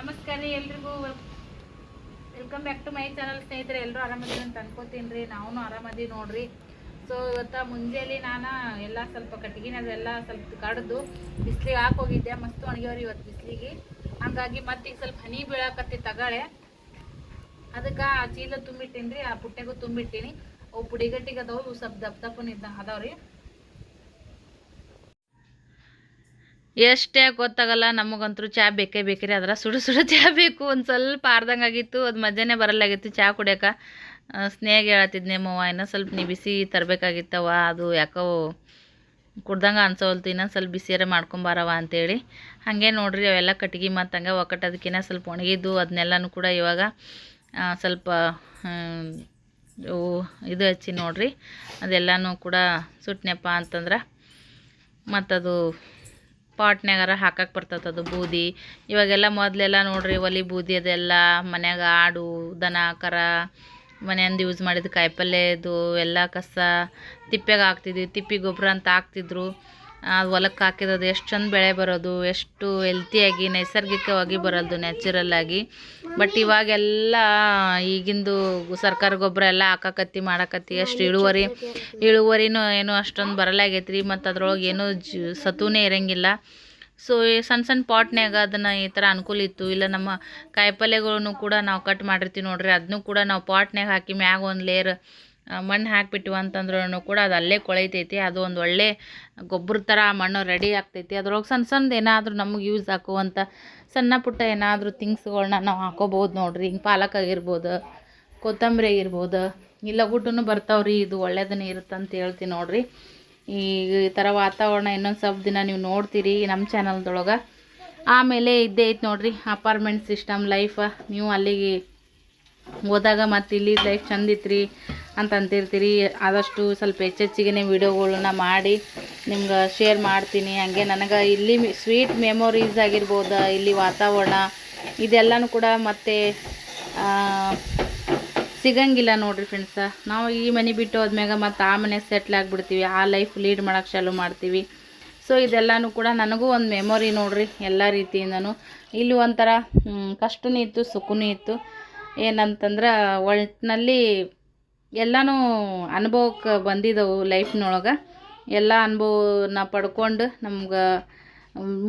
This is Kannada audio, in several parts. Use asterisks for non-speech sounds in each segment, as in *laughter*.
ನಮಸ್ಕಾರ ರೀ ಎಲ್ರಿಗೂ. Welcome back to my channel ಸ್ನೇಹಿತರೆ ಎಲ್ಲರೂ ಆರಾಮದೀವಿ ಅಂತ ಅನ್ಕೋತೀನಿ ರೀ. ನಾವು ಆರಾಮದಿ ನೋಡ್ರಿ. ಸೊ ಇವತ್ತು ಮುಂಜಾನೆ ನಾನು ಎಲ್ಲ ಸ್ವಲ್ಪ ಕಟ್ಟಿಗೆನ ಅದೆಲ್ಲ ಸ್ವಲ್ಪ ಕಡ್ದು ಬಿಸ್ಲಿಗೆ ಹಾಕೋಗಿದ್ದೆ ಮಸ್ತು ಒಣಗ್ಯವ್ರಿ ಇವತ್ತು ಬಿಸಿಲಿಗೆ. ಹಂಗಾಗಿ ಮತ್ತೆ ಈಗ ಸ್ವಲ್ಪ ಹನಿ ಬೀಳಾಕತ್ತಿ ತಗಾಳೆ. ಅದಕ್ಕೆ ಆ ಚೀಲ ತುಂಬಿಟ್ಟೀನಿ ರೀ ಆ ಪುಟ್ಟೆಗೂ ತುಂಬಿಟ್ಟೀನಿ. ಅವು ಪುಡಿಗಟ್ಟಿಗೆ ಅದಾವು ಸ್ವಲ್ಪ ದಪ್ಪ ದಪ್ಪನ ಇದ್ದ ಅದಾವ್ರಿ. ಎಷ್ಟೇ ಗೊತ್ತಾಗಲ್ಲ, ನಮಗಂತೂ ಚಹಾ ಬೇಕೇ ಬೇಕ್ರಿ ಅದರ ಸುಡು ಸುಡು ಚಹಾ ಬೇಕು. ಒಂದು ಸ್ವಲ್ಪ ಆಗಿತ್ತು ಅದು ಮಧ್ಯಾಹ್ನ ಬರಲಾಗಿತ್ತು ಚಹಾ ಕುಡಿಯೋಕೆ. ಸ್ನೇಹ ಹೇಳತ್ತಿದ್ನೆ, ಮವ್ವ ಇನ್ನೂ ಸ್ವಲ್ಪ ನೀ ಬಿಸಿ ತರಬೇಕಾಗಿತ್ತವ ಅದು ಯಾಕೋ ಕುಡ್ದಂಗೆ ಅನ್ಸೋಲ್ತು ಇನ್ನೊಂದು ಸ್ವಲ್ಪ ಬಿಸಿಯಾರ ಮಾಡ್ಕೊಂಬಾರವ ಅಂತೇಳಿ. ಹಾಗೆ ನೋಡ್ರಿ, ಅವೆಲ್ಲ ಕಟ್ಗೆ ಮತ್ತು ಹಂಗೆ ಒಕ್ಕಟ್ಟದಕ್ಕಿನ್ನ ಸ್ವಲ್ಪ ಒಣಗಿದ್ದು ಅದನ್ನೆಲ್ಲನೂ ಕೂಡ ಇವಾಗ ಸ್ವಲ್ಪ ಇದು ಹಚ್ಚಿ ನೋಡ್ರಿ. ಅದೆಲ್ಲನೂ ಕೂಡ ಸುಟ್ನೆಪ್ಪ ಅಂತಂದ್ರೆ ಮತ್ತದು ಪಾಟ್ನ್ಯಾಗಾರ ಹಾಕಕ್ಕೆ ಬರ್ತೈತೆ ಅದು ಬೂದಿ. ಇವಾಗೆಲ್ಲ ಮೊದಲೆಲ್ಲ ನೋಡ್ರಿ ಒಲಿ ಬೂದಿ ಅದೆಲ್ಲ, ಮನ್ಯಾಗ ಆಡು, ದನ, ಕರ, ಮನೆಯಂದು ಯೂಸ್ ಮಾಡಿದ ಕಾಯಿಪಲ್ಯದು ಎಲ್ಲ ಕಸ, ತಿಪ್ಪೆಗೆ ಹಾಕ್ತಿದ್ವಿ, ತಿಪ್ಪಿ ಗೊಬ್ಬರ ಅಂತ ಹಾಕ್ತಿದ್ರು. ಹೊಲಕ್ಕೆ ಹಾಕಿರೋದು ಎಷ್ಟು ಚಂದ ಬೆಳೆ ಬರೋದು, ಎಷ್ಟು ಹೆಲ್ತಿಯಾಗಿ ನೈಸರ್ಗಿಕವಾಗಿ ಬರೋದು ನ್ಯಾಚುರಲ್ ಆಗಿ. ಬಟ್ ಇವಾಗೆಲ್ಲ ಈಗಿಂದು ಸರ್ಕಾರ ಗೊಬ್ಬರ ಎಲ್ಲ ಹಾಕಕತ್ತಿ, ಮಾಡಾಕತ್ತಿ, ಅಷ್ಟು ಇಳುವರಿ, ಇಳುವರಿನೂ ಏನು ಅಷ್ಟೊಂದು ಬರಲಾಗೈತ್ರಿ ಮತ್ತು ಅದ್ರೊಳಗೆ ಏನೂ ಜ, ಸತುನೇ ಇರಂಗಿಲ್ಲ. ಸೊ ಈ ಸಣ್ಣ ಸಣ್ಣ ಪಾಟ್ನ್ಯಾಗ ಅದನ್ನು ಈ ಥರ ಅನುಕೂಲ ಇತ್ತು. ಇಲ್ಲ ನಮ್ಮ ಕಾಯಿಪಲ್ಯಗಳನ್ನು ಕೂಡ ನಾವು ಕಟ್ ಮಾಡಿರ್ತೀವಿ ನೋಡ್ರಿ ಅದನ್ನು ಕೂಡ ನಾವು ಪಾಟ್ನ್ಯಾಗ ಹಾಕಿ ಮ್ಯಾಗ ಒಂದು ಲೇಯರ್ ಮಣ್ಣು ಹಾಕಿಬಿಟ್ಟು ಅಂತಂದ್ರೂ ಕೂಡ ಅದು ಅಲ್ಲೇ ಕೊಳೈತೈತಿ, ಅದು ಒಂದು ಒಳ್ಳೆ ಗೊಬ್ಬರ ಥರ ಮಣ್ಣು ರೆಡಿ ಆಗ್ತೈತಿ. ಅದ್ರೊಳಗೆ ಸಣ್ಣ ಸಣ್ಣದು ಏನಾದರೂ ನಮಗೆ ಯೂಸ್ ಹಾಕುವಂಥ ಸಣ್ಣ ಪುಟ್ಟ ಏನಾದರೂ ಥಿಂಗ್ಸ್ಗಳನ್ನ ನಾವು ಹಾಕೋಬೋದು ನೋಡಿರಿ. ಹಿಂಗೆ ಪಾಲಕ್ ಆಗಿರ್ಬೋದು, ಕೊತ್ತಂಬರಿ ಆಗಿರ್ಬೋದು, ಇಲ್ಲ ಊಟನೂ ಬರ್ತಾವ್ರಿ, ಇದು ಒಳ್ಳೇದನ್ನ ಇರುತ್ತೆ ಅಂತ ಹೇಳ್ತೀನಿ ನೋಡಿರಿ. ಈ ಥರ ವಾತಾವರಣ ಇನ್ನೊಂದು ಸ್ವಲ್ಪ ದಿನ ನೀವು ನೋಡ್ತೀರಿ ನಮ್ಮ ಚಾನಲ್ದೊಳಗೆ ಆಮೇಲೆ ಇದ್ದೇ ಐತೆ ನೋಡಿರಿ ಅಪಾರ್ಟ್ಮೆಂಟ್ ಸಿಸ್ಟಮ್ ಲೈಫ ನೀವು ಅಲ್ಲಿಗೆ ಹೋದಾಗ ಮತ್ತು ಇಲ್ಲಿ ಲೈಫ್ ಚಂದ ಇತ್ರಿ ಅಂತ ಅಂತಿರ್ತೀರಿ ಆದಷ್ಟು ಸ್ವಲ್ಪ ಹೆಚ್ಚೆಚ್ಚಿಗೆ ವಿಡಿಯೋಗಳನ್ನ ಮಾಡಿ, ನಿಮ್ಗೆ ಶೇರ್ ಮಾಡ್ತೀನಿ. ಹಂಗೆ ನನಗೆ ಇಲ್ಲಿ ಸ್ವೀಟ್ ಮೆಮೊರೀಸ್ ಆಗಿರ್ಬೋದು, ಇಲ್ಲಿ ವಾತಾವರಣ, ಇದೆಲ್ಲನೂ ಕೂಡ ಮತ್ತೆ ಸಿಗಂಗಿಲ್ಲ ನೋಡಿರಿ ಫ್ರೆಂಡ್ಸ ನಾವು ಈ ಮನೆ ಬಿಟ್ಟು ಹೋದ್ಮ್ಯಾಗ ಮತ್ತು ಆ ಮನೆ ಸೆಟ್ಲ್ ಆಗಿಬಿಡ್ತೀವಿ. ಆ ಲೈಫ್ ಲೀಡ್ ಮಾಡೋಕ್ಕೆ ಚಾಲು ಮಾಡ್ತೀವಿ. ಸೊ ಇದೆಲ್ಲನೂ ಕೂಡ ನನಗೂ ಒಂದು ಮೆಮೊರಿ ನೋಡ್ರಿ, ಎಲ್ಲ ರೀತಿಯಿಂದನೂ. ಇಲ್ಲಿ ಒಂಥರ ಕಷ್ಟನೂ ಇತ್ತು, ಸುಖನೂ ಇತ್ತು. ಏನಂತಂದ್ರೆ ಒಟ್ಟಿನಲ್ಲಿ ಎಲ್ಲನೂ ಅನುಭವಕ್ಕೆ ಬಂದಿದ್ದವು ಲೈಫ್ನೊಳಗೆ. ಎಲ್ಲ ಅನುಭವನ ಪಡ್ಕೊಂಡು ನಮ್ಗೆ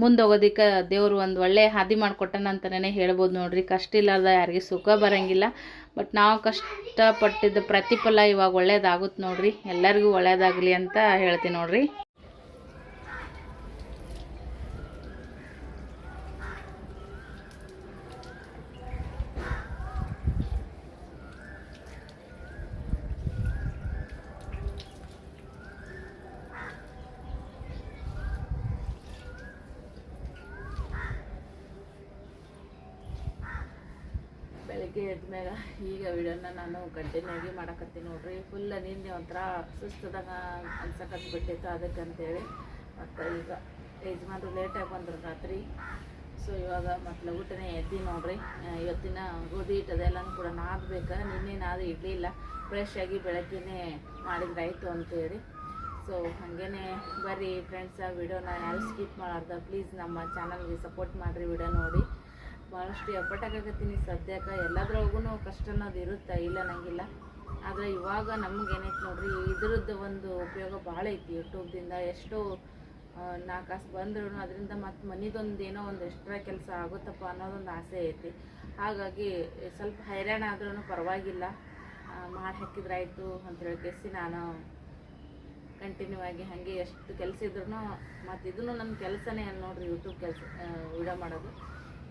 ಮುಂದೆ ಹೋಗೋದಕ್ಕೆ ದೇವರು ಒಂದು ಒಳ್ಳೆಯ ಹಾದಿ ಮಾಡಿಕೊಟ್ಟನ ಅಂತಲೇ ಹೇಳ್ಬೋದು ನೋಡ್ರಿ. ಕಷ್ಟ ಇಲ್ಲಾರ್ದ ಯಾರಿಗೆ ಸುಖ ಬರೋಂಗಿಲ್ಲ. ಬಟ್ ನಾವು ಕಷ್ಟಪಟ್ಟಿದ್ದ ಪ್ರತಿಫಲ ಇವಾಗ ಒಳ್ಳೇದಾಗುತ್ತೆ ನೋಡ್ರಿ. ಎಲ್ಲರಿಗೂ ಒಳ್ಳೇದಾಗಲಿ ಅಂತ ಹೇಳ್ತೀನಿ ನೋಡ್ರಿ. ಬೆಳಗ್ಗೆ ಎದ್ಮ್ಯಾಗ ಈಗ ವಿಡಿಯೋನ ನಾನು ಕಂಟಿನ್ಯೂಗಿ ಮಾಡಕತ್ತೀನಿ ನೋಡ್ರಿ. ಫುಲ್ ನಿನ್ನೆ ಒಂಥರ ಸುಸ್ತದಾಗ ಅನ್ಸಕತ್ ಬಿಟ್ಟಿತ್ತು ಅದಕ್ಕೆ ಅಂತೇಳಿ. ಮತ್ತು ಈಗ ಯಜಮಾನ್ರು ಲೇಟಾಗಿ ಬಂದರು ರಾತ್ರಿ. ಸೊ ಇವಾಗ ಮತ್ತು ಊಟನೇ ಎದ್ದಿ ನೋಡ್ರಿ. ಇವತ್ತಿನ ಗೋಧಿ ಹಿಟ್ಟು ಅದೆಲ್ಲನೂ ಕೂಡ ನಾದಬೇಕು. ನಿನ್ನೆ ನಾದು ಇಡಲಿಲ್ಲ ಫ್ರೆಶ್ ಆಗಿ ಮಾಡಿದ್ರಾಯ್ತು ಅಂತೇಳಿ. ಸೊ ಹಾಗೇನೆ ಬರ್ರಿ ಫ್ರೆಂಡ್ಸ ವಿಡಿಯೋನ ಯಾರು ಸ್ಕಿಪ್ ಮಾಡಾರ್ದ ಪ್ಲೀಸ್ ನಮ್ಮ ಚಾನಲ್ಗೆ ಸಪೋರ್ಟ್ ಮಾಡಿರಿ ವಿಡಿಯೋ ನೋಡಿ. ಎಫರ್ಟ್ ಹಾಕಕತ್ತೀನಿ ಸದ್ಯಕ್ಕೆ ಎಲ್ಲದ್ರೊಳಗೂ ಕಷ್ಟ ಅನ್ನೋದು ಇರುತ್ತೆ? ಇಲ್ಲ, ನಂಗಿಲ್ಲ. ಆದರೆ ಇವಾಗ ನಮ್ಗೆ ಏನೈತೆ ನೋಡ್ರಿ, ಇದ್ರದ್ದು ಒಂದು ಉಪಯೋಗ ಭಾಳ ಐತಿ ಯೂಟ್ಯೂಬ್ದಿಂದ. ಎಷ್ಟೋ ನಾಲ್ಕು ಕಾಸು ಬಂದ್ರೂ ಅದರಿಂದ ಮತ್ತು ಮನಿದೊಂದು ಏನೋ ಒಂದು ಎಕ್ಸ್ಟ್ರಾ ಕೆಲಸ ಆಗುತ್ತಪ್ಪ ಅನ್ನೋದೊಂದು ಆಸೆ ಐತಿ. ಹಾಗಾಗಿ ಸ್ವಲ್ಪ ಹೈರಾಣ ಆದ್ರೂ ಪರವಾಗಿಲ್ಲ. ಮಾಡಿ ಹಾಕಿದ್ರಾಯಿತು ಅಂತ ಹೇಳ್ಕೇಸಿ ನಾನು ಕಂಟಿನ್ಯೂ ಆಗಿ ಹಾಗೆ ಎಷ್ಟು ಕೆಲಸ ಇದ್ರೂ ಮತ್ತು ಇದನ್ನು ನನ್ನ ಕೆಲಸನೇ ನೋಡ್ರಿ ಯೂಟ್ಯೂಬ್ ಕೆಲಸ ವಿಡಿಯೋ ಮಾಡೋದು.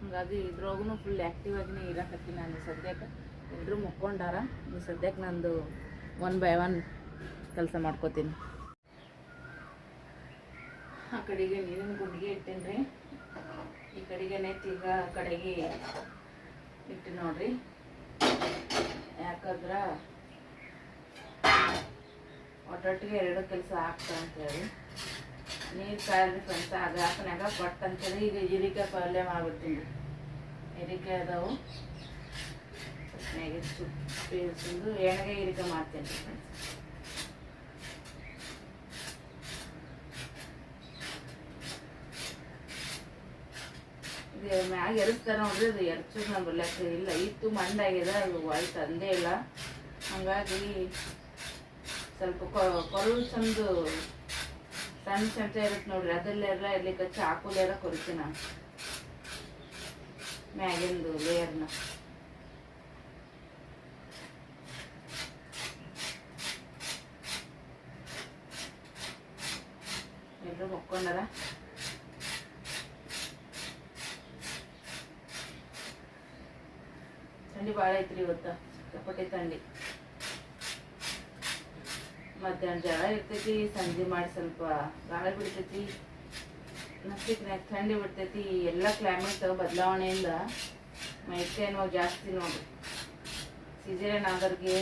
ಹಾಗಾಗಿ ಇದ್ರೊಳಗೂ ಫುಲ್ ಆ್ಯಕ್ಟಿವ್ ಆಗಿನೇ ಇರಕತ್ತೀನಿ ನಾನು ಸದ್ಯಕ್ಕೆ. ಎಲ್ಲರೂ ಮುಕ್ಕೊಂಡಾರ ಸದ್ಯಕ್ಕೆ ನಂದು ಒನ್ ಬೈ ಒನ್ ಕೆಲಸ ಮಾಡ್ಕೋತೀನಿ. ಆ ಕಡೆಗೆ ನೀರಿನ ಗುಂಡಿಗೆ ಇಟ್ಟೇನಿ ರೀ ಈ ಕಡೆಗೆ ಈಗ ಕಡೆಗೆ ಇಟ್ಟು ನೋಡ್ರಿ. ಯಾಕಂದ್ರೆ ಒಟ್ಟೊಟ್ಟಿಗೆ ಎರಡು ಕೆಲಸ ಆಗ್ತಾ ಅಂತೇಳಿ ನೀರು ಕಾಯ್ದು ಫ್ರೆಂಡ್ಸ್ ಆ ಗ್ಲಾಸ್ನಾಗ ಪಟ್ ಅಂತೇಳಿ ಈಗ ಹೀರಿಕಾಯಿ ಪಲ್ಯ ಮಾಡ್ಬಿಡ್ತೀನಿ. ಹೀರಿಕಾಯಿ ಅದಾವು. ಸುಂದು ಎಣ್ಣೆಗೆ ಹೀರಿಕಾಯಿ ಮಾಡ್ತೀನಿ ಫ್ರೆಂಡ್ಸ್. ಇದು ಮ್ಯಾಗ ಎರಚ್ತಾರ ನೋಡ್ರಿ ಅದು ಎರಚೋದು ನಮ್ಮ ಬರ್ಲಕ್ಕ ಇಲ್ಲ. ಇತ್ತು ಮಂಡಾಗಿದೆ ಅದು ಒಳ ತಂದೇ ಇಲ್ಲ. ಹಂಗಾಗಿ ಸ್ವಲ್ಪ ಕೊರಳು ಚಂದು ಸಣ್ಣ ಚಮಚ ಇರುತ್ತೆ ನೋಡ್ರಿ ಅದಲ್ಲೆಲ್ಲ ಇರ್ಲಿಕ್ಕೆ ಚಾಕುಲೆಲ್ಲ ಕೊರಿತೀನಿ ನಾನು ಮ್ಯಾಗಿಂದು ಲೇಯರ್ನ ಎಲ್ಲರೂ ಮಕ್ಕೊಂಡಾರ ಥಂಡಿ ಭಾಳ ಐತ್ರಿ ಇವತ್ತು ಸಿಕ್ಕಾಪಟ್ಟೆ ಥಂಡಿ ಮಧ್ಯಾಹ್ನ ಜಳ ಇರ್ತೈತಿ, ಸಂಜೆ ಮಾಡಿ ಸ್ವಲ್ಪ ಗಾಳಿ ಬಿಡ್ತೈತಿ ನಸಿಕ್ನಾಗ ಥಂಡಿ ಬಿಡ್ತೈತಿ ಎಲ್ಲ ಕ್ಲೈಮೇಟ್ ಬದಲಾವಣೆಯಿಂದ ಮೈಕೈ ನೋವು ಜಾಸ್ತಿ ನೋಡಿ ಸಿಜೇರಿಯನ್ ಆದವ್ರಿಗೆ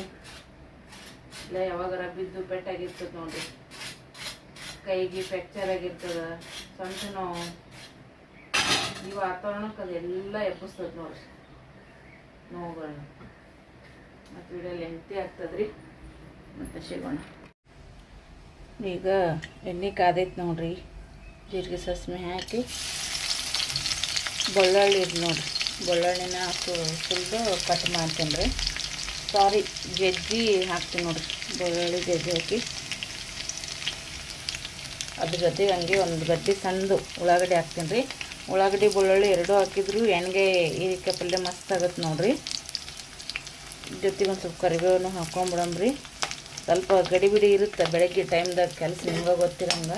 ಇಲ್ಲ ಯಾವಾಗಾರ ಬಿದ್ದು ಪೆಟ್ಟಾಗಿರ್ತದೆ ನೋಡಿ ಕೈಗೆ ಫ್ರ್ಯಾಕ್ಚರ್ ಆಗಿರ್ತದೆ, ಸೊಂಟ ನೋವು, ಈ ವಾತಾವರಣಕ್ಕೆ ಅದೆಲ್ಲ ಎಬ್ಬಿಸ್ತದೆ ನೋಡ್ರಿ ನೋವುಗಳನ್ನ ಮತ್ತು ವಿಡಿಯೋ ಲೆಂತಿ ಆಗ್ತದ್ರಿ. ಮತ್ತೆ ಸಿಗೋಣ. ಈಗ ಎಣ್ಣೆ ಕಾದೈತೆ ನೋಡ್ರಿ. ಜೀರಿಗೆ ಸಸ್ಮೆ ಹಾಕಿ ಬೆಳ್ಳುಳ್ಳಿ ಇದು ನೋಡ್ರಿ. ಬೆಳ್ಳುಳ್ಳಿನ ಹಾಕು ಸುಲಿದು ಕಟ್ ಮಾಡ್ತೀನಿ ರೀ. ಸಾರಿ ಜಜ್ಜಿ ಹಾಕ್ತೀನಿ ನೋಡ್ರಿ. ಬೆಳ್ಳುಳ್ಳಿ ಜಜ್ಜಿ ಹಾಕಿ ಅದ್ರ ಜೊತೆ ಹಂಗೆ ಒಂದು ಗಡ್ಡೆ ಸಂದು ಉಳ್ಳಾಗಡ್ಡಿ ಹಾಕ್ತೀನಿ ರೀ. ಉಳ್ಳಾಗಡ್ಡಿ, ಬೆಳ್ಳುಳ್ಳಿ ಎರಡೂ ಹಾಕಿದ್ರು ಎಣ್ಣೆಗೆ ಹೀರಿಕಾಯಿ ಪಲ್ಯ ಮಸ್ತ್ ಆಗುತ್ತೆ ನೋಡ್ರಿ. ಜೊತೆಗೆ ಒಂದು ಸ್ವಲ್ಪ ಕರಿಬೇವನ್ನು ಹಾಕೊಂಬಿಡಮ್ರಿ ಸ್ವಲ್ಪ ಗಡಿ ಬಿಡಿ ಇರುತ್ತೆ ಬೆಳಗ್ಗೆ ಟೈಮ್ದಾಗ ಕೆಲಸ, ನಿಮ್ಗೆ ಗೊತ್ತಿರಂಗ?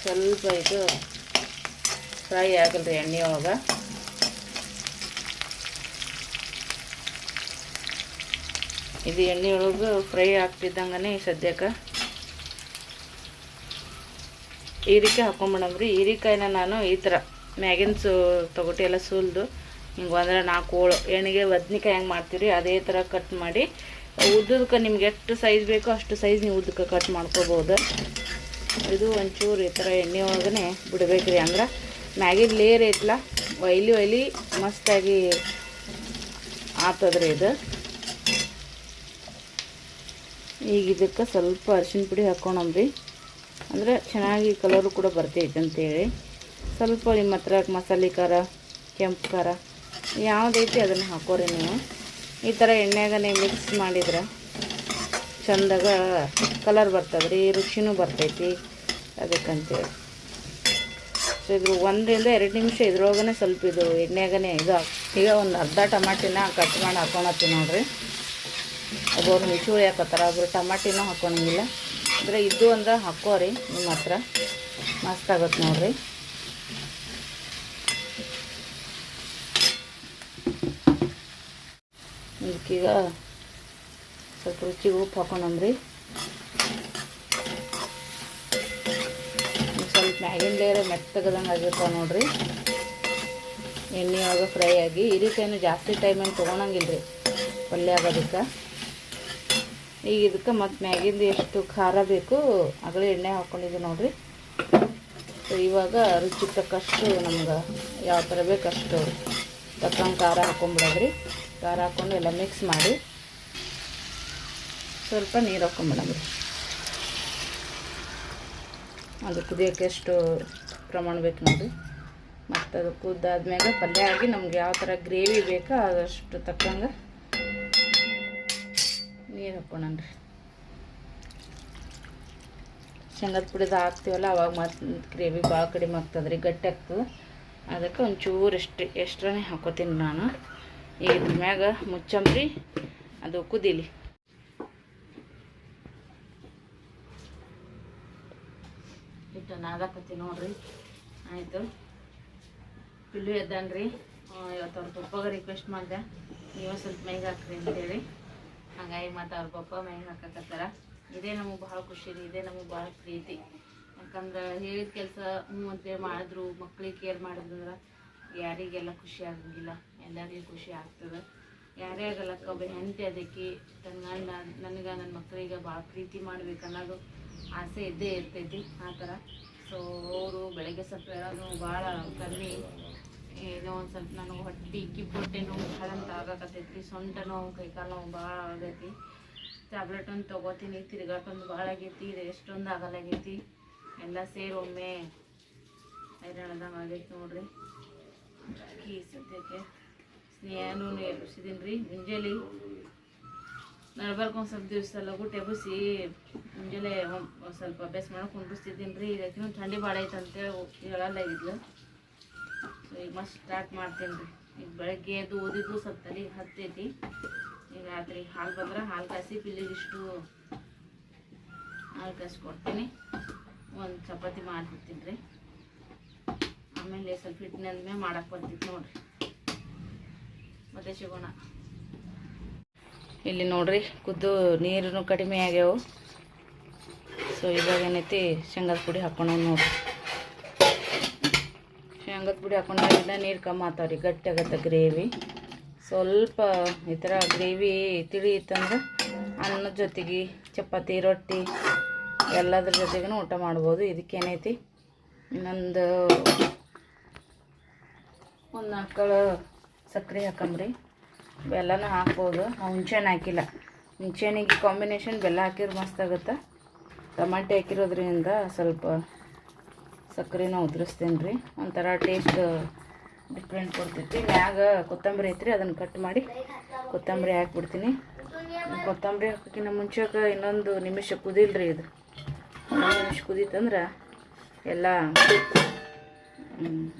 ಸ್ವಲ್ಪ ಇದು ಫ್ರೈ ಆಗಲ್ರಿ ಎಣ್ಣೆ ಒಳಗೆ ಇದು ಎಣ್ಣೆ ಒಳಗೆ ಫ್ರೈ ಆಗ್ತಿದ್ದಂಗೆ ಸದ್ಯಕ್ಕೆ. ಹೀರಿಕಾಯಿ ಹಾಕೊಂಬಿಡಮ್ರಿ ಹೀರಿಕಾಯಿನ ನಾನು ಈ ಥರ ಮ್ಯಾಗಿನ್ಸು ತೊಗೊಟಿ ಎಲ್ಲ ಸುಲಿದು. ಹಿಂಗೆ ಅಂದರೆ ನಾಲ್ಕು ಹೋಳು. ಎಣ್ಣೆಗೆ ಬದ್ನಿಕಾಯಿ ಹೆಂಗೆ ಮಾಡ್ತೀರಿ, ಅದೇ ಥರ ಕಟ್ ಮಾಡಿ ಉದ್ದಕ್ಕೆ ನಿಮ್ಗೆ ಎಷ್ಟು ಸೈಜ್ ಬೇಕೋ ಅಷ್ಟು ಸೈಜ್ ನೀವು ಉದ್ದಕ್ಕೆ ಕಟ್ ಮಾಡ್ಕೋಬೋದು. ಇದು ಒಂಚೂರು ಈ ಥರ ಎಣ್ಣೆ ಒಳಗನೆ ಬಿಡ್ಬೇಕ್ರಿ ಅಂದ್ರೆ. ಮ್ಯಾಗಿನ ಲೇಯರ್ ಐತಲ್ಲ ಒಯ್ಲಿ ಒಯ್ಲಿ ಮಸ್ತಾಗಿ ಆತದ್ರಿ ಇದು. ಈಗ ಇದಕ್ಕೆ ಸ್ವಲ್ಪ ಅರಿಶಿನ ಪುಡಿ ಹಾಕ್ಕೊಳಮ್ರಿ ಅಂದರೆ ಚೆನ್ನಾಗಿ ಕಲರು ಕೂಡ ಬರ್ತೈತೆ ಅಂತೇಳಿ. ಸ್ವಲ್ಪ ನಿಮ್ಮ ಹತ್ರ ಮಸಾಲೆ ಖಾರ, ಕೆಂಪು ಖಾರ ಯಾವುದೈತಿ ಅದನ್ನು ಹಾಕೋರಿ ನೀವು? ಈ ಥರ ಎಣ್ಣೆಗನೆ ಮಿಕ್ಸ್ ಮಾಡಿದ್ರೆ ಚಂದಾಗ ಕಲರ್ ಬರ್ತದೆ ರೀ ರುಚಿನೂ ಬರ್ತೈತಿ ಅದಕ್ಕಂತೇಳಿ. ಸೊ ಇದ್ರ ಒಂದರಿಂದ ಎರಡು ನಿಮಿಷ ಇದ್ರೊಳಗನೆ ಸ್ವಲ್ಪ ಇದು ಎಣ್ಣೆಗನೆ ಇದು ಈಗ ಒಂದು ಅರ್ಧ ಟಮಾಟಿನ ಕಟ್ ಮಾಡಿ ಹಾಕೊಳತ್ತೀವಿ ನೋಡ್ರಿ. ಒಬ್ಬೊಬ್ರು ಮಿಚೂಳಿ ಹಾಕೋತಾರ? ಒಬ್ರು ಟಮಾಟಿನೂ ಹಾಕೊಳಂಗಿಲ್ಲ. ಅಂದರೆ ಇದು ಅಂದ್ರೆ ಹಾಕೋರಿ ನಿಮ್ಮ ಹತ್ರ. ಮಸ್ತ್ ನೋಡಿರಿ ನೋಡ್ರಿ. ಇದಕ್ಕೀಗ ಸ್ವಲ್ಪ ರುಚಿಗೆ ಉಪ್ಪು ಹಾಕೊಂಡ್ರಿ ಸ್ವಲ್ಪ ಮ್ಯಾಗಿನ ಲೇಯರ್ ಮೆತ್ತಗದಂಗೆ ಆಗಿರ್ತಾವೆ ನೋಡ್ರಿ. ಎಣ್ಣೆ ಒಳಗೆ ಫ್ರೈ ಆಗಿ ಹೀರಿಕಾಯಿನೂ ಜಾಸ್ತಿ ಟೈಮ್ ಏನು ತೊಗೊಳಂಗಿಲ್ಲ ರೀ ಪಲ್ಯ ಆಗೋದಕ್ಕೆ. ಈಗ ಇದಕ್ಕೆ ಮತ್ತು ಮ್ಯಾಗಿಂದು ಎಷ್ಟು ಖಾರ ಬೇಕು ಆಗಲೇ ಎಣ್ಣೆ ಹಾಕ್ಕೊಂಡಿದ್ದೆ ನೋಡಿರಿ. ಸೊ ಇವಾಗ ರುಚಿಗೆ ತಕ್ಕಷ್ಟು ನಮ್ಗೆ ಯಾವ ಥರ ಬೇಕಷ್ಟು ತಕ್ಕಂಗೆ ಖಾರ ಹಾಕೊಂಬಿಡೋದ್ರಿ. ಖಾರ ಹಾಕ್ಕೊಂಡು ಎಲ್ಲ ಮಿಕ್ಸ್ ಮಾಡಿ ಸ್ವಲ್ಪ ನೀರು ಹಾಕ್ಕೊಂಬಿಡಮ್ರಿ ಅದು ಕುದಿಯೋಕ್ಕೆ ಎಷ್ಟು ಪ್ರಮಾಣ ಬೇಕು ನೋಡಿ. ಮತ್ತು ಅದು ಕುದ್ದಾದ್ಮೇಲೆ ಪಲ್ಯ ಆಗಿ ನಮ್ಗೆ ಯಾವ ಥರ ಗ್ರೇವಿ ಬೇಕೋ ಅದಷ್ಟು ತಕ್ಕಂಗೆ ನೀರು ಹಾಕ್ಕೊಳನ್ರಿ ಶೇಂಗದ ಪುಡಿದು ಹಾಕ್ತೀವಲ್ಲ, ಅವಾಗ ಮತ್ತು ಗ್ರೇವಿ ಭಾಳ ಕಡಿಮೆ ಆಗ್ತದ್ರಿ, ಗಟ್ಟಿ ಆಗ್ತದೆ. ಅದಕ್ಕೆ ಒಂಚೂರು ಎಷ್ಟು ಎಷ್ಟ್ರೇ ಹಾಕೋತೀನಿ ನಾನು. ಈಗ ಇದ್ರ ಮ್ಯಾಗ ಮುಚ್ಚಂಬ್ರಿ, ಅದು ಕುದಿಲಿ. ಹಿಟ್ಟು ನಾದಾಕತ್ತೀನಿ ನೋಡ್ರಿ. ಆಯಿತು. ಪಿಲ್ಲು ಎದ್ದಾನ್ರಿ. ಇವತ್ತು ಅವ್ರ ಪಪ್ಪಗ ರಿಕ್ವೆಸ್ಟ್ ಮಾಡಿದೆ. ನೀವು ಸ್ವಲ್ಪ ಮೈಗೆ ಹಾಕ್ರಿ ಅಂತೇಳಿ. ಹಾಗಾಗಿ ಮತ್ತು ಅವ್ರ ಪಪ್ಪ ಮೈಗೆ ಹಾಕಕತ್ತಾರ. ಇದೇ ನಮಗೆ ಭಾಳ ಖುಷಿ ರೀ, ಇದೇ ನಮಗೆ ಭಾಳ ಪ್ರೀತಿ. ಯಾಕಂದ್ರೆ ಹೇಳಿದ ಕೆಲಸ ಹ್ಞೂ ಅಂತೇಳಿ ಮಾಡಿದ್ರು, ಮಕ್ಳಿಗೆ ಕೇರ್ ಮಾಡಿದ್ರಂದ್ರೆ ಯಾರಿಗೆಲ್ಲ ಖುಷಿ ಆಗಂಗಿಲ್ಲ. ಎಲ್ಲರಿಗೂ ಖುಷಿ ಆಗ್ತದೆ. ಯಾರೇ ಆಗಲ್ಲಕ್ಕ ಒಬ್ಬ ಹೆಂಡತಿ ಅದಕ್ಕೆ ತನ್ನ ಗಂಡ, ನನಗೆ ನನ್ನ ಮಕ್ಕಳಿಗೆ ಭಾಳ ಪ್ರೀತಿ ಮಾಡ್ಬೇಕು ಅನ್ನೋದು ಆಸೆ ಇದ್ದೇ ಇರ್ತೈತಿ, ಆ ಥರ. ಸೊ ಅವರು ಬೆಳಗ್ಗೆ ಸ್ವಲ್ಪ ಇರೋದು ಭಾಳ ಕಮ್ಮಿ, ಏನೋ ಒಂದು ಸ್ವಲ್ಪ ನನಗೆ ಹೊಟ್ಟೆ ಕಿಬ್ಬೊಟ್ಟೆ ನೋವು ಅಂತ ಆಗಕತ್ತೈತಿ. ಸೊಂಟ ನೋವು ಕೈಕಾಲು ನೋವು ಭಾಳ ಆಗೈತಿ. ಟ್ಯಾಬ್ಲೆಟ್ ಒಂದು ತೊಗೋತೀನಿ ತಿರ್ಗಾಟೊಂದು ಭಾಳ ಆಗೈತಿ, ಇದು ಎಷ್ಟೊಂದು ಆಗಲಾಗೈತಿ. ಎಲ್ಲ ಸೇರಿ ಒಮ್ಮೆ ಹೈರಾಣದಾಗ ಆಗೈತಿ ನೋಡಿರಿ. ಕೀ ಸದ್ಯಕ್ಕೆ. ಸ್ನೇಹನೂ ಎಬ್ಬಿಸಿದ್ದೀನಿ ರೀ ಮುಂಜಾನೆ ನಡ್ಬಾರ್ದು ಒಂದು ಸ್ವಲ್ಪ ದಿವಸ ಲಘು ಎಬ್ಬಿಸಿ ಮುಂಜಾನೆ ಸ್ವಲ್ಪ ಅಭ್ಯಾಸ ಮಾಡಕ್ಕೆ ಕುಂಡಿಸ್ತಿದ್ದೀನಿ ರೀ ಈಗ ಥಂಡಿ ಭಾಳ ಐತೆ ಅಂತೇಳಿ ಹೇಳಲ್ಲಾಗಿದ್ಲು ಸೊ ಈಗ ಮಸ್ತ್ ಸ್ಟಾರ್ಟ್ ಮಾಡ್ತೀನಿ ರೀ ಈಗ ಬೆಳಗ್ಗೆ ಎದ್ದು ಓದಿದ್ದು ಸ್ವಲ್ಪ ತಲೆಗೆ ಹತ್ತೈತಿ. ಈಗ ರಾತ್ರಿ ಹಾಲು ಬಂದ್ರೆ ಹಾಲು ಕಾಸಿ ಇಷ್ಟು ಹಾಲು ಕಾಸಿ ಕೊಡ್ತೀನಿ. ಒಂದು ಚಪಾತಿ ಮಾಡ್ತಿರ್ತೀನಿ ರೀ. ಆಮೇಲೆ ಸ್ವಲ್ಪ ಹಿಟ್ಟಿನ ಅಂದ್ಮೇಲೆ ಮಾಡಕ್ಕೆ ಬರ್ತೈತಿ ನೋಡ್ರಿ. ಮತ್ತೆ ಸಿಗೋಣ ಇಲ್ಲಿ ನೋಡ್ರಿ, ಕುದ್ದು ನೀರು ಕಡಿಮೆ ಆಗ್ಯಾವು. ಸೊ ಇವಾಗ ಏನೈತಿ, ಶೇಂಗದ ಪುಡಿ ಹಾಕೊಂಡು ನೋಡ್ರಿ. ಶೇಂಗದ ಪುಡಿ ಹಾಕೊಂಡಾಗಿಂದ ನೀರು ಕಮ್ಮಿ ಆತಾವ್ರಿ ಗಟ್ಟಿ ಆಗತ್ತೆ ಗ್ರೇವಿ. ಸ್ವಲ್ಪ ಈ ಥರ ಗ್ರೇವಿ ತಿಳಿ ಇತ್ತಂದ್ರೆ ಅನ್ನದ ಜೊತೆಗೆ, ಚಪಾತಿ, ರೊಟ್ಟಿ, ಎಲ್ಲದ್ರ ಜೊತೆಗೂ ಊಟ ಮಾಡ್ಬೋದು. ಇದಕ್ಕೇನೈತಿ ಇನ್ನೊಂದು ಒಂದು ನಾಲ್ಕು ಸಕ್ಕರೆ ಹಾಕಂಬ್ರಿ. ಬೆಲ್ಲನೂ ಹಾಕ್ಬೋದು. ಹುಣ್ಸೆಹಣ್ಣು ಹಾಕಿಲ್ಲ. ಹುಣ್ಸೆಹಣ್ಣಿಗೆ ಕಾಂಬಿನೇಷನ್ ಬೆಲ್ಲ ಹಾಕಿದ್ರೆ ಮಸ್ತ್ ಆಗುತ್ತೆ. ಟಮಾಟೆ ಹಾಕಿರೋದ್ರಿಂದ ಸ್ವಲ್ಪ ಸಕ್ಕರೆನ ಉದುರಿಸ್ತೇನೆ ರೀ ಒಂಥರ ಟೇಸ್ಟ್ ಡಿಫ್ರೆಂಟ್ ಕೊಡ್ತೈತಿ. ಮ್ಯಾಗ ಕೊತ್ತಂಬರಿ ಐತ್ರಿ, ಅದನ್ನು ಕಟ್ ಮಾಡಿ ಕೊತ್ತಂಬರಿ ಹಾಕ್ಬಿಡ್ತೀನಿ. ಕೊತ್ತಂಬರಿ ಹಾಕೋಕ್ಕಿಂತ ಮುಂಚೆಗೆ ಇನ್ನೊಂದು ನಿಮಿಷ ಕುದಿಲ್ರಿ ಇದು. ಒಂದು ನಿಮಿಷ ಕುದೀತಂದ್ರೆ ಎಲ್ಲ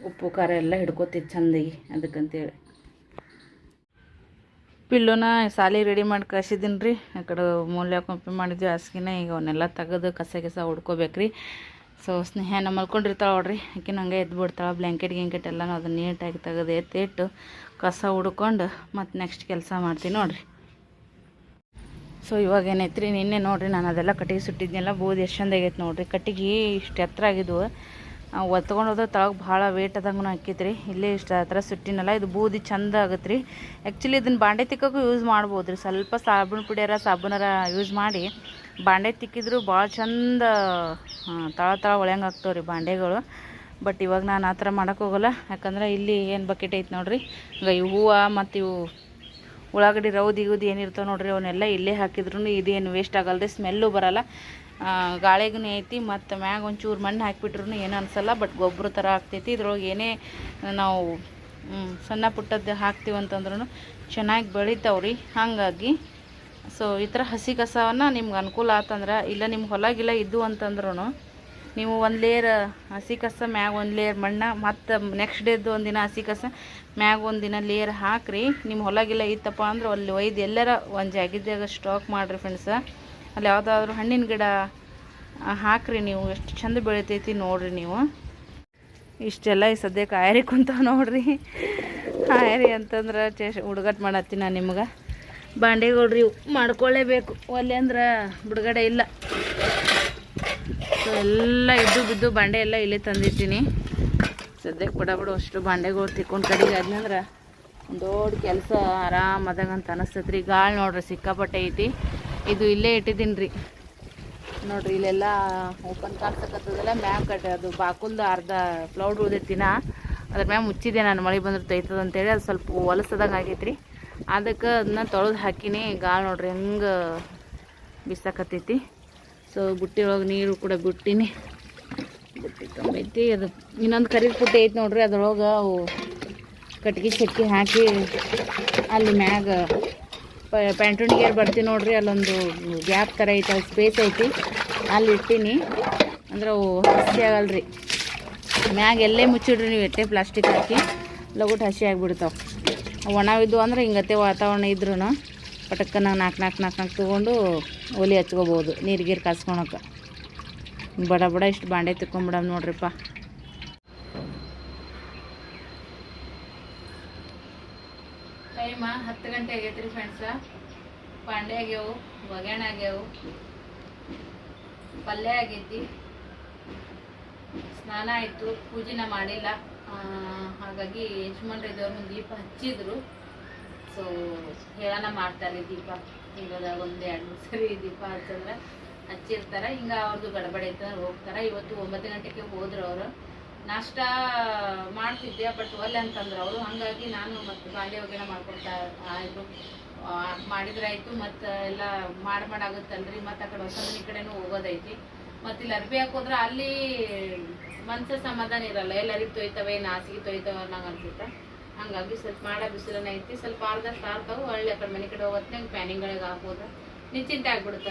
ಉಪ್ಪು, ಖಾರ ಎಲ್ಲ ಹಿಡ್ಕೊತಿತ್ತು ಚಂದಾಗಿ. ಅದಕ್ಕಂತೇಳಿ. ಪಿಲ್ಲುನ ಸಾಲಿ ರೆಡಿ ಮಾಡಿ ಕಳ್ಸಿದ್ದೀನಿ ರೀ. ಆ ಕಡೆ ಮೂಲ್ಯ ಕೊಂಪಿ ಮಾಡಿದ್ವಿ, ಹಾಸಿಗೆನ. ಈಗ ಅವನ್ನೆಲ್ಲ ತೆಗೆದು ಕಸ ಗಿಸ ಹೊಡ್ಕೋಬೇಕ್ರಿ ಸೊ ಸ್ನೇಹನ ಮಲ್ಕೊಂಡಿರ್ತಾಳೆ ನೋಡ್ರಿ. ಆಕೆ ನಂಗೆ ಎದ್ದು ಬಿಡ್ತಾಳೆ ಬ್ಲ್ಯಾಂಕೆಟ್ ಗಿಂಕೆಟ್ ಎಲ್ಲನೂ ಅದನ್ನು ನೀಟಾಗಿ ತೆಗೆದು ಎತ್ತಿಟ್ಟು ಕಸ ಹುಡ್ಕೊಂಡು ಮತ್ತು ನೆಕ್ಸ್ಟ್ ಕೆಲಸ ಮಾಡ್ತೀನಿ ನೋಡ್ರಿ. ಸೊ ಇವಾಗ ಏನೈತ್ರಿ ರೀ ನಿನ್ನೆ ನೋಡ್ರಿ ನಾನು ಅದೆಲ್ಲ ಕಟ್ಟಿಗೆ ಸುಟ್ಟಿದ್ನೆಲ್ಲ, ಬೂದಿ ಎಷ್ಟು ಚಂದಾಗೈತೆ ನೋಡ್ರಿ. ಕಟ್ಟಿಗೆ ಇಷ್ಟು ಎತ್ತರ ಆಗಿದ್ವು. ಒತ್ಕೊಂಡು ಹೋದ್ರೆ ತಳಗೆ ಭಾಳ ವೇಟ್ ಅದಂಗೂ ಹಾಕಿದ್ರಿ ಇಲ್ಲೇ ಇಷ್ಟ ಥರ ಸುಟ್ಟಿನಲ್ಲ, ಇದು ಬೂದಿ ಚಂದ ಆಗುತ್ತೆ ರೀ ಆ್ಯಕ್ಚುಲಿ ಇದನ್ನು ಬಾಂಡೆ ತಿಕ್ಕಕ್ಕೂ ಯೂಸ್ ಮಾಡ್ಬೋದು ರೀ ಸ್ವಲ್ಪ ಸಾಬೂನು ಪುಡಿಯಾರ, ಸಾಬೂನಾರ ಯೂಸ್ ಮಾಡಿ ಬಾಂಡೆ ತಿಕ್ಕಿದ್ರು ಭಾಳ ಚಂದ ತಳ ತಳ ಒಳ್ಯಂಗೆ ಆಗ್ತಾವೆ ರೀ ಬಾಂಡೆಗಳು. ಬಟ್ ಇವಾಗ ನಾನು ಆ ಥರ ಮಾಡೋಕೆ ಹೋಗಲ್ಲ. ಯಾಕಂದ್ರೆ ಇಲ್ಲಿ ಏನು ಬಕೆಟ್ ಐತೆ ನೋಡ್ರಿ. ಈಗ ಇವು ಹೂವು ಮತ್ತು ಇವು ಉಳ್ಳಾಗಡ್ಡಿ, ರೌದಿ ಇಗುದು ಏನಿರ್ತಾವೆ ನೋಡ್ರಿ, ಅವನ್ನೆಲ್ಲ ಇಲ್ಲೇ ಹಾಕಿದ್ರು ಇದೇನು ವೇಸ್ಟ್ ಆಗಲ್ರಿ ಸ್ಮೆಲ್ಲು ಬರಲ್ಲ. ಗಾಳಿಗೂ ಐತಿ ಮತ್ತು ಮ್ಯಾಗ ಒಂಚೂರು ಮಣ್ಣು ಹಾಕಿಬಿಟ್ರು ಏನೂ ಅನ್ಸಲ್ಲ ಬಟ್ ಗೊಬ್ಬರ ಥರ ಆಗ್ತೈತಿ. ಇದ್ರೊಳಗೆ ಏನೇ ನಾವು ಸಣ್ಣ ಪುಟ್ಟದ್ದು ಹಾಕ್ತೀವಿ ಅಂತಂದ್ರೂ ಚೆನ್ನಾಗಿ ಬೆಳಿತಾವೆ ರೀ ಹಾಗಾಗಿ, ಸೊ, ಈ ಥರ ಹಸಿ ಕಸವನ್ನು ನಿಮ್ಗೆ ಅನುಕೂಲ ಆತಂದ್ರೆ, ಇಲ್ಲ ನಿಮ್ಮ ಹೊಲ ಗಿಲ ಇದ್ದು ಅಂತಂದ್ರೂ ನೀವು ಒಂದು ಲೇಯರ್ ಹಸಿ ಕಸ, ಮ್ಯಾಗ ಒಂದು ಲೇಯರ್ ಮಣ್ಣು, ಮತ್ತು ನೆಕ್ಸ್ಟ್ ಡೇದು ಒಂದು ದಿನ ಹಸಿ ಕಸ, ಮ್ಯಾಗ ಒಂದು ದಿನ ಲೇಯರ್ ಹಾಕ್ರಿ ನಿಮ್ಮ ಹೊಲಗಿಲ್ಲ ಇತ್ತಪ್ಪ ಅಂದ್ರೆ ಅಲ್ಲಿ ಒಯ್ದು ಎಲ್ಲರ ಒಂದು ಜಾಗಿದ್ದಾಗ ಸ್ಟಾಕ್ ಮಾಡಿರಿ ಫ್ರೆಂಡ್ಸ ಅಲ್ಲಿ ಯಾವುದಾದ್ರೂ ಹಣ್ಣಿನ ಗಿಡ ಹಾಕ್ರಿ ನೀವು. ಎಷ್ಟು ಚಂದ ಬೆಳಿತೈತಿ ನೋಡ್ರಿ ನೀವು. ಇಷ್ಟೆಲ್ಲ ಈ ಸದ್ಯಕ್ಕೆ ಆಯರಿ ಕುಂತಾವ ನೋಡ್ರಿ. ಆಯರಿ ಅಂತಂದ್ರೆ ಚೇಸ್ ಹುಡುಗಟ್ ಮಾಡತ್ತೀನಿ ನಾನು ನಿಮ್ಗೆ. ಬಾಂಡೆಗಳ್ರಿ ಇವು ಮಾಡ್ಕೊಳ್ಳೇಬೇಕು ಒಲೆ ಅಂದ್ರೆ ಬಿಡುಗಡೆ ಇಲ್ಲ. ಸೊ ಎಲ್ಲ ಇದ್ದು ಬಿದ್ದು ಬಾಂಡೆ ಎಲ್ಲ ಇಲ್ಲೇ ತಂದಿರ್ತೀನಿ ಸದ್ಯಕ್ಕೆ ಬಡ ಬಿಡು, ಅಷ್ಟು ಬಾಂಡೆಗಳು ತಿಕ್ಕೊಂಡು ಕಡೆಗೆ ಆದ್ನಂದ್ರೆ ಒಂದು ದೊಡ್ಡ ಕೆಲಸ ಆರಾಮದಂಗೆ ಅಂತ ರೀ ಗಾಳಿ ನೋಡ್ರಿ, ಸಿಕ್ಕಾಪಟ್ಟೆ ಐತಿ. ಇದು ಇಲ್ಲೇ ಇಟ್ಟಿದ್ದೀನಿ ರೀ. ನೋಡ್ರಿ, ಇಲ್ಲೆಲ್ಲ ಓಪನ್ ಕಾಣ್ಸಕತ್ತದಲ್ಲ ಮ್ಯಾಮ್ ಕಟ್ಟ ಅದು ಬಾಕುಲ್ದು ಅರ್ಧ ಫ್ಲೌಡ್ ಉಳಿದಿರ್ತೀನ. ಅದ್ರ ಮ್ಯಾಮ್ ಮುಚ್ಚಿದೆ, ನಾನು ಮಳೆ ಬಂದ್ರೆ ತೈತದ ಅಂತೇಳಿ ಅದು ಸ್ವಲ್ಪ ಹೊಲಸದಂಗೆ ಆಗೈತೆ ರೀ ಅದಕ್ಕೆ ಅದನ್ನ ತೊಳೆದು ಹಾಕಿನಿ, ಗಾಳಿ ನೋಡ್ರಿ ಹೆಂಗೆ ಬಿಸಾಕತ್ತೈತಿ. ಸೊ ಬುಟ್ಟಿ ಒಳಗೆ ನೀರು ಕೂಡ ಬಿಟ್ಟಿನಿ. ಬುಟ್ಟಿ ತುಂಬೈತಿ ಅದು ಇನ್ನೊಂದು ಕರಿ ಪುಟ್ಟಿ ಐತಿ ನೋಡ್ರಿ, ಅದ್ರೊಳಗೆ ಅವು ಕಟ್ಗೆ ಚಕ್ಕಿ ಹಾಕಿ ಅಲ್ಲಿ ಮ್ಯಾಗ ಪ್ಯಾಂಟೂಣಿಗೆ ಬರ್ತೀನಿ ನೋಡ್ರಿ, ಅಲ್ಲೊಂದು ಗ್ಯಾಪ್ ಥರ ಐತೆ, ಅಲ್ಲಿ ಸ್ಪೇಸ್ ಐತಿ. ಅಲ್ಲಿ ಇಟ್ಟೀನಿ. ಅಂದ್ರೆ ಅವು ಹಸಿ ಆಗಲ್ರಿ. ಮ್ಯಾಗ ಎಲ್ಲೇ ಮುಚ್ಚಿಡ್ರಿ ನೀವು ಎಟ್ಟೆ ಪ್ಲಾಸ್ಟಿಕ್ ಹಾಕಿ, ಲಗುಟ್ ಹಸಿ ಆಗಿಬಿಡ್ತಾವೆ. ಒಣವಿದ್ದು ಅಂದ್ರೆ ಹಿಂಗತ್ತೆ ವಾತಾವರಣ ಇದ್ರೂ ಪಟಕ್ಕ ನಾಲ್ಕು ನಾಲ್ಕು ನಾಲ್ಕು ನಾಲ್ಕು ನಾಲ್ಕು ತೊಗೊಂಡು ಒಲಿ ಹಚ್ಕೋಬೋದು, ನೀರು ಗೀರು ಕಾಸ್ಕೊಳಕ್ಕೆ ಬಡ ಬಡ ಇಷ್ಟು ಬಾಂಡೆ ತಿಕ್ಕೊಂಬಿಡಮ್ ನೋಡ್ರಿಪ್ಪ. ಟೈಮ ಹತ್ತು ಗಂಟೆ ಆಗೈತ್ರಿ ಫ್ರೆಂಡ್ಸ ಪಾಂಡೆ ಆಗ್ಯಾವು, ಒಗ್ಯಾಣ ಆಗ್ಯಾವು, ಪಲ್ಯ ಆಗೈತಿ. ಸ್ನಾನ ಆಯಿತು, ಪೂಜೆನ ಮಾಡಿಲ್ಲ. ಹಾಗಾಗಿ ಯಜಮಾನ್ರು ದೀಪ ಹಚ್ಚಿದ್ರು. ಸೊ ಹೇಳನ ಮಾಡ್ತಾರೆ ದೀಪ. ಇವಾಗ ಒಂದು ಎರಡು ಸರಿ ದೀಪ ಹಚ್ಚಿದ್ರೆ ಹಚ್ಚಿರ್ತಾರೆ. ಹಿಂಗೆ ಅವ್ರದ್ದು ಗಡಬಡಿ ಐತಂದ್ರೆ ಹೋಗ್ತಾರೆ. ಇವತ್ತು ಒಂಬತ್ತು ಗಂಟೆಗೆ ಹೋದ್ರು ಅವರು. ನಾಷ್ಟ ಮಾಡ್ತಿದ್ದೆ ಬಟ್ ಒಲ್ಲೆ ಅಂತಂದ್ರು ಅವರು. ಹಾಗಾಗಿ ನಾನು ಮತ್ತು ಬಾಂಡೆ ಒಗ್ಗರಣೆ ಮಾಡ್ಕೊಡ್ತಾ ಆಯಿತು. ಮಾಡಿದ್ರಾಯ್ತು ಮತ್ತು ಎಲ್ಲ ಮಾಡಿ ಮಾಡಾಗುತ್ತಲ್ರಿ ಮತ್ತು ಆ ಕಡೆ ಹೊಸ ಮನೆ ಕಡೆನೂ ಹೋಗೋದೈತಿ. ಮತ್ತೆ ಇಲ್ಲಿ ಅರ್ಬಿ ಹಾಕೋದ್ರೆ ಅಲ್ಲಿ ಮನ್ಸ ಸಮಾಧಾನ ಇರಲ್ಲ. ಎಲ್ಲ ಅರಿಬಿ ತೊಯ್ತವೆ, ನಾಸಿಗೆ ತೊಯ್ತವೆ ಅನ್ನಂಗೆ ಅನ್ಸುತ್ತೆ. ಹಂಗಾಗಿ ಸ್ವಲ್ಪ ಮಾಡ ಬಿಸಿಲನ್ನ ಐತಿ ಸ್ವಲ್ಪ ಅರ್ಧ ಆರ್ತಾವು ಒಳ್ಳೆ ಆ ಕಡೆ ಮನೆ ಕಡೆ ಹೋಗತ್ತೆ ಪ್ಯಾನಿಂಗ್ಗಳಿಗೆ ಹಾಕೋದು. ನಿಶ್ಚಿಂತೆ ಆಗ್ಬಿಡುತ್ತೆ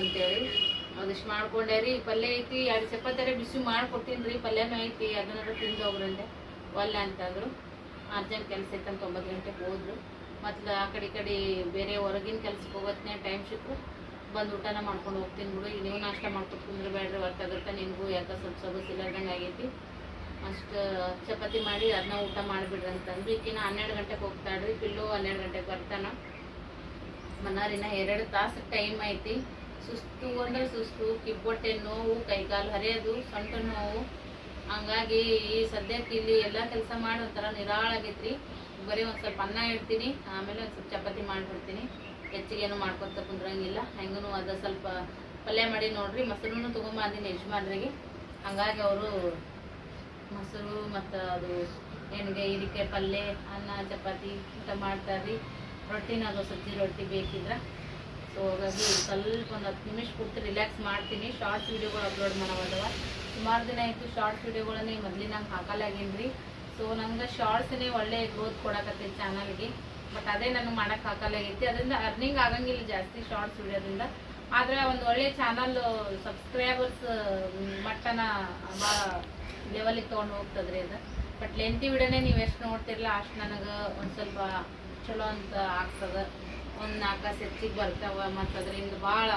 ಅದಿಷ್ಟು ಮಾಡ್ಕೊಂಡೆ ರೀ, ಪಲ್ಯ ಐತಿ, ಎರಡು ಚಪಾತಿ ಬಿಸಿ ಮಾಡ್ಕೊಡ್ತೀನಿ ರೀ, ಪಲ್ಯನೂ ಐತಿ ಅದನ್ನ ತಿಂದು ಹೋಗ್ರಂದೆ ಒಲ್ಲೆ ಅಂತಂದ್ರು. ಅರ್ಜೆಂಟ್ ಕೆಲಸ ಐತೆ ಅಂತ ಒಂಬತ್ತು ಗಂಟೆಗೆ ಹೋದ್ರು. ಮತ್ತು ಆ ಕಡೆ ಕಡೆ ಬೇರೆ ಹೊರಗಿನ ಕೆಲ್ಸಕ್ಕೆ ಹೋಗೋತ್ನೇ ಟೈಮ್ ಸಿಕ್ಕರು ಬಂದು ಊಟನ ಮಾಡ್ಕೊಂಡು ಹೋಗ್ತೀನಿ ಬಿಡು. ನೀವು ನಾಷ್ಟ ಮಾಡ್ಕೊಂಡು ಕುಂದ್ರೆ ಬೇಡ್ರಿ ಹೊರ್ತಾಗುತ್ತೆ ನಿಮಗೂ ಯಾಕೆ ಸ್ವಲ್ಪ ಸೊಗಸು ಇಲ್ಲಾರ್ದಂಗೆ ಆಗೈತಿ. ಅಷ್ಟು ಚಪಾತಿ ಮಾಡಿ ಅದನ್ನ ಊಟ ಮಾಡಿಬಿಡ್ರಿ ಅಂತಂದ್ರೆ. ಈಕಿನ ಹನ್ನೆರಡು ಗಂಟೆಗೆ ಹೋಗ್ತಾಳ್ರಿ. ಪಿಲ್ಲು ಹನ್ನೆರಡು ಗಂಟೆಗೆ ಬರ್ತಾನ. ಮನಾರಿನ ಎರಡು ತಾಸು ಟೈಮ್ ಐತಿ. ಸುಸ್ತು ಅಂದ್ರೆ ಸುಸ್ತು ಕಿಬ್ಬೊಟ್ಟೆ ನೋವು ಕೈಕಾಲು ಹರಿಯೋದು, ಸೊಂಟ ನೋವು. ಹಂಗಾಗಿ ಈ ಸದ್ಯಕ್ಕೆ ಇಲ್ಲಿ ಎಲ್ಲ ಕೆಲಸ ಮಾಡಿ ಒಂಥರ ನಿರಾಳಾಗೈತ್ರಿ ಬರೀ ಒಂದು ಸ್ವಲ್ಪ ಅನ್ನ ಇಡ್ತೀನಿ, ಆಮೇಲೆ ಒಂದು ಸ್ವಲ್ಪ ಚಪಾತಿ ಮಾಡಿಬಿಡ್ತೀನಿ. ಹೆಚ್ಚಿಗೆ ಏನು ಮಾಡ್ಕೊತ ಕುಂದ್ರಂಗಿಲ್ಲ. ಹೆಂಗೂ ಅದು ಸ್ವಲ್ಪ ಪಲ್ಯ ಮಾಡಿ ನೋಡ್ರಿ ಮೊಸರು ತೊಗೊಂಬಂದಿನಿ ಯಜಮಾನ್ರಿಗೆ. ಹಂಗಾಗಿ ಅವರು ಮೊಸರು ಮತ್ತು ಅದು ಎಣ್ಗೆ ಹೀರಿಕಾಯಿ ಪಲ್ಯ, ಅನ್ನ, ಚಪಾತಿ, ಊಟ ಮಾಡ್ತಾರೆ ರೀ ಅದು ಸಜ್ಜಿ ರೊಟ್ಟಿ ಬೇಕಿದ್ರೆ ಸೊ ಹಾಗಾಗಿ ಸ್ವಲ್ಪ ಒಂದು ಹತ್ತು ನಿಮಿಷ ಕೊಟ್ಟು ರಿಲ್ಯಾಕ್ಸ್ ಮಾಡ್ತೀನಿ. ಶಾರ್ಟ್ಸ್ ವೀಡಿಯೋಗಳು ಅಪ್ಲೋಡ್ ಮಾಡೋದವ ಸುಮಾರು ದಿನ ಆಯಿತು ಶಾರ್ಟ್ಸ್ ವೀಡಿಯೋಗಳನ್ನೇ ಮೊದಲಿನಂಗೆ ಹಾಕಲಾಗೇನ್ರಿ ಸೊ ನಂಗೆ ಶಾರ್ಟ್ಸ್ನೇ ಒಳ್ಳೆ ಗ್ರೋತ್ ಕೊಡಕತ್ತೈತಿ ಚಾನಲ್ಗೆ ಬಟ್ ಅದೇ ನನಗೆ ಮಾಡೋಕ್ಕೆ ಹಾಕಲಾಗೈತಿ ಅದರಿಂದ ಅರ್ನಿಂಗ್ ಆಗಂಗಿಲ್ಲ ಜಾಸ್ತಿ ಶಾರ್ಟ್ಸ್ ವೀಡಿಯೋದಿಂದ ಆದರೆ ಒಂದು ಒಳ್ಳೆ ಚಾನಲ್ಲು ಸಬ್ಸ್ಕ್ರೈಬರ್ಸ್ ಮಟ್ಟನ ಭಾಳ ಲೆವೆಲಿಗೆ ತೊಗೊಂಡು ಹೋಗ್ತದ್ರಿ ಅದು. ಬಟ್ ಲೆಂತಿ ವಿಡಿಯೋನೇ ನೀವು ಎಷ್ಟು ನೋಡ್ತಿರಲ್ಲ ಅಷ್ಟು ನನಗೆ ಒಂದು ಸ್ವಲ್ಪ ಚಲೋ ಅಂತ ಆಗ್ತದೆ. ಒಂದು ನಾಲ್ಕು ಹೆಚ್ಚಿಗೆ ಬರ್ತಾವ, ಮತ್ತು ಅದರಿಂದ ಭಾಳ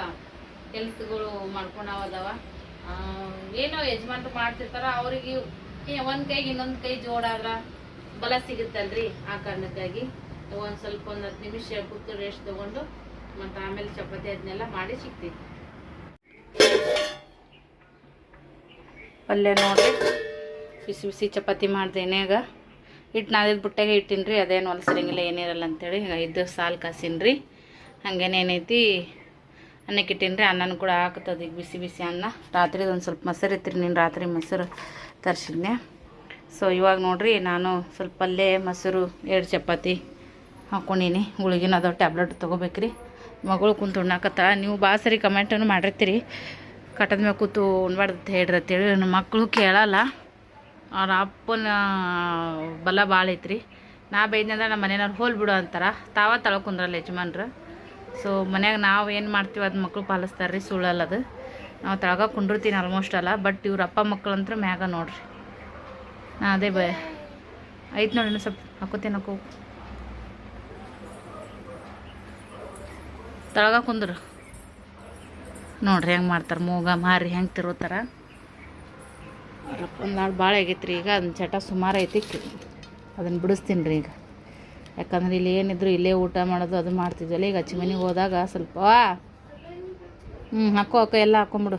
ಕೆಲ್ಸಗಳು ಮಾಡ್ಕೊಂಡವ ಏನೋ ಯಜಮಾನ್ರು ಮಾಡ್ತಿರ್ತಾರ, ಅವ್ರಿಗೆ ಒಂದು ಕೈಗೆ ಇನ್ನೊಂದು ಕೈ ಜೋಡಾದ್ರ ಬಲ ಸಿಗುತ್ತಲ್ರಿ ಆ ಕಾರಣಕ್ಕಾಗಿ. ಒಂದು ಸ್ವಲ್ಪ ಒಂದು ಹತ್ತು ನಿಮಿಷ ಕೂತು ರೆಸ್ಟ್ ತಗೊಂಡು, ಮತ್ತು ಆಮೇಲೆ ಚಪಾತಿ ಅದನ್ನೆಲ್ಲ ಮಾಡಿ ಸಿಗ್ತೀವಿ. ಪಲ್ಯ ನೋಡಿ ಬಿಸಿ ಬಿಸಿ ಚಪಾತಿ ಮಾಡ್ದೇನೆ ಎಣ್ಯಾಗ ಹಿಟ್ಟು ನಾದಿದ ಬುಟ್ಟಾಗೆ ಇಟ್ಟಿನಿ ರೀ ಅದೇನು ಹೊಲಸಿರಂಗಿಲ್ಲ ಏನಿರಲ್ಲ ಅಂತೇಳಿ ಇದ್ದು ಸಾಲು ಕಾಸಿನಿ ರೀ ಏನೈತಿ, ಅನ್ನಕ್ಕೆ ಇಟ್ಟೀನಿ ರೀ ಅನ್ನನೂ ಕೂಡ ಹಾಕ್ತದ ಈಗ ಬಿಸಿ ಬಿಸಿ ಅನ್ನ. ರಾತ್ರಿದು ಒಂದು ಸ್ವಲ್ಪ ಮೊಸರು ಇತ್ತು ನೀನು ರಾತ್ರಿ ಮೊಸರು ತರಿಸಿದ್ನೆ ಸೊ ಇವಾಗ ನೋಡಿರಿ ನಾನು ಸ್ವಲ್ಪ ಪಲ್ಯ ಮೊಸರು, ಎರಡು ಚಪಾತಿ ಹಾಕ್ಕೊಂಡೀನಿ ಗುಳಿಗಿನ ಅದಾವ ಟ್ಯಾಬ್ಲೆಟ್ ತೊಗೋಬೇಕ್ರಿ. ಮಗಳು ಕುಂತು ಉಣ್ಣಾಕತ್ತ ನೀವು ಭಾಳ ಸರಿ ಕಮೆಂಟನ್ನು ಮಾಡಿರ್ತೀರಿ. ಕಟ್ಟದ ಮೇಲೆ ಕೂತು ಉಣ್ಬಾರ್ದು ಅಂತ ಹೇಳ್ರಿ ಅಂತೇಳಿ. ನಮ್ಮ ಮಕ್ಕಳು ಕೇಳಲ್ಲ. ಅವ್ರ ಅಪ್ಪನ ಬಲ ಭಾಳ ಐತ್ರಿ. ನಾ ಬೈದ್ನಂದ್ರೆ ನಮ್ಮ ಮನೆಯವ್ರು ಹೋಲ್ ಬಿಡು ಅಂತಾರ. ತಾವ ತಳ ಕುಂದ್ರಲ್ಲ ಯಜಮಾನ್ರು. ಸೊ ಮನ್ಯಾಗ ನಾವು ಏನು ಮಾಡ್ತೀವಿ ಅದು ಮಕ್ಕಳು ಪಾಲಿಸ್ತಾರೆ ರೀ ಸುಳ್ಳಲ್ಲ ಅದು. ನಾವು ತಳಗ ಕುಂಡಿರ್ತೀನಿ ಆಲ್ಮೋಸ್ಟ್ ಅಲ್ಲ ಬಟ್ ಇವ್ರ ಅಪ್ಪ ಮಕ್ಕಳಂತ್ರ ಮ್ಯಾಗ ನೋಡ್ರಿ. ನಾ ಅದೇ ಬ ಐತೆ ನೋಡಿ ಸ್ವಲ್ಪ ಹಾಕೋತೀನಿ ಹಾಕೋ ತಳಗ ಕುಂದ್ರು. ನೋಡ್ರಿ ಹೆಂಗೆ ಮಾಡ್ತಾರೆ, ಮೂಗ ಮಾರಿ ಹೆಂಗೆ ತಿರುತ್ತಾರ ಒಂದು ನಾಳೆ ಭಾಳ ಆಗೈತೆ ರೀ, ಈಗ ಅದನ್ನ ಚಟ ಸುಮಾರು ಐತಿ ಅದನ್ನು ಬಿಡಿಸ್ತೀನಿ ರೀ ಈಗ. ಯಾಕಂದ್ರೆ ಇಲ್ಲಿ ಏನಿದ್ರು ಇಲ್ಲೇ ಊಟ ಮಾಡೋದು ಅದು ಮಾಡ್ತಿದ್ವಲ್ಲ, ಈಗ ಅಚ್ಚಿ ಮನೆಗೆ ಹೋದಾಗ ಸ್ವಲ್ಪ ಹ್ಞೂ ಹಾಕೋ ಹಾಕೋ, ಎಲ್ಲ ಹಾಕೊಂಬಿಡು.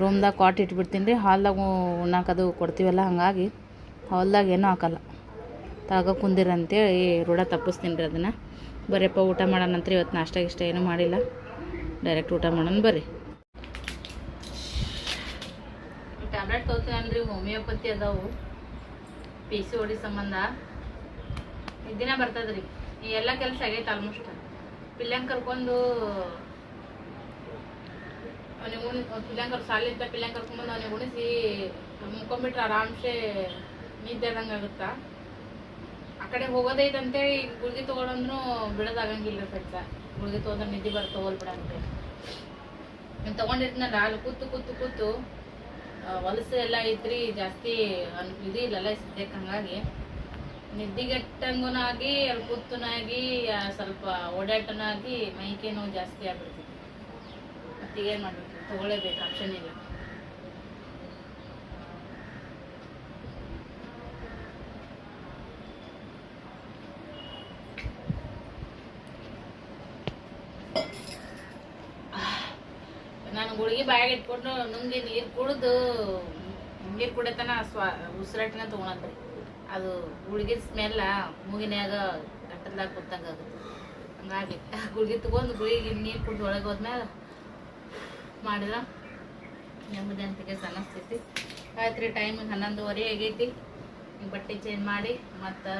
ರೂಮ್ದಾಗ ಕಾಟ್ ಇಟ್ಬಿಡ್ತೀನಿ ರೀ, ಹಾಲ್ದಾಗ ಉಣ್ಣಾಕದು ಕೊಡ್ತೀವಲ್ಲ, ಹಾಗಾಗಿ ಹಾಲ್ದಾಗ ಏನೂ ಹಾಕಲ್ಲ. ತಾಗ ಕುಂದಿರಂತೇಳಿ ರೂಢ ತಪ್ಪಿಸ್ತೀನಿ ರೀ ಅದನ್ನು. ಬರೀಪ್ಪ ಊಟ ಮಾಡೋಣಂತ್ರಿ ಇವತ್ತು ನಾಷ್ಟ ಏನೂ ಮಾಡಿಲ್ಲ. ಡೈರೆಕ್ಟ್ ಊಟ ಮಾಡೋಣ ಬರ್ರಿ. ಟ್ಯಾಬ್ಲೆಟ್ ತೊಗೊತೀನಲ್ರಿ ಹೋಮಿಯೋಪತಿ ಅದಾವು ಪಿ ಸಿ ಓಡಿ ಸಂಬಂಧ. ದಿನ ಬರ್ತದ್ರಿ ಎಲ್ಲ ಕೆಲಸ ಆಗೈತೆ ಆಲ್ಮೋಸ್ಟ್ ಪಿಲ್ಯಂಗ್ ಕರ್ಕೊಂಡು, ಅವನಿಗೆ ಉಣಿ ಪಿಲ್ಯಂಗ್ ಕರ್ ಸಾಲಿಂದ ಪಿಲ್ಯಂಗ್ ಕರ್ಕೊಂಡ್ಬಂದು ಅವನಿಗೆ ಉಣಿಸಿ, ಮುಕ್ಕೊಂಬಿಟ್ರೆ ಆರಾಮ್ಸೆ ನಿದ್ದೆ ಆದಂಗೆ ಆಗುತ್ತಾ? ಆ ಕಡೆ ಹೋಗೋದೈತೆ ಅಂತೇಳಿ ಗುಳ್ಗಿ ತೊಗೊಂಡ್ರು ಬಿಡೋದಾಗಂಗಿಲ್ಲ ಫ್ರೆಂಡ್ಸ ಗುಳ್ಗಿ ತೊಗೊಂಡ್ರೆ ನಿದ್ದೆ ಬರ್ತಾ ಹೋಲ್ಬಿಡ ಅಂತೇಳಿ ತೊಗೊಂಡಿರ್ತೀನಲ್ಲ ಅಲ್ಲಿ ಕೂತು ಕೂತು ಕೂತು ಹೊಲಸು ಎಲ್ಲ ಐತ್ರಿ ಜಾಸ್ತಿ ಅನ್- ಇದು ಇಲ್ಲಲ್ಲ ಸದ್ಯಕ್ಕೆ ಹಂಗಾಗಿ. ನಿದ್ದೆಗೆಟ್ಟಂಗುನಾಗಿ ಅಲ್ಲಿ ಕೂತನಾಗಿ ಸ್ವಲ್ಪ ಓಡಾಟನಾಗಿ ಮೈಕೈ ನೋವು ಜಾಸ್ತಿ ಆಗ್ಬಿಡ್ತೈತಿ ಮತ್ತೀಗೇನು ಮಾಡ್ಬೇಕು? ತಗೊಳ್ಳೇಬೇಕು, ಆಪ್ಷನ್ ಇಲ್ಲ. ನಾನು ಗುಳಿಗೆ ಬಾಯಾಗ ಇಟ್ಕೊಂಡು ನುಂಗಿ ನೀರು ಕುಡಿದು ನೀರು ಕುಡಿತನ ಸ್ವಾ ಉಸಿರಾಟನ ತೊಗೊಳತ್ರಿ ಅದು ಗುಳಿಗೆ ಸ್ಮೆಲ್ಲ ಮೂಗಿನ್ಯಾಗ ಗಟ್ಟದಾಗ ಕೂತಂಗೆ ಆಗುತ್ತೆ. ಹಂಗಾಗಿ *laughs* ಗುಳಿಗೆ ತಗೊಂಡು ಗುಳಿಗೆ ನೀರು ಕುಡ್ದು ಒಳಗೆ ಹೋದ್ಮೇಲೆ ಮಾಡಿದ ನೆಮ್ಮದಿ ಅಂತಕ್ಕೆ ಅನ್ನಿಸ್ತೈತಿ ಆಯ್ತು ರೀ ಟೈಮ್ ಹನ್ನೊಂದುವರೆ ಆಗೈತಿ. ಬಟ್ಟೆ ಚೇಂಜ್ ಮಾಡಿ ಮತ್ತು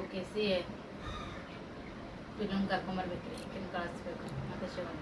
ಓಕೆ ಸಿ ಫಿಲಮ್ ಕರ್ಕೊಂಬರ್ಬೇಕು ರೀ ಕಳಿಸ್ಬೇಕು. ಮತ್ತೆ ಶಿವನ್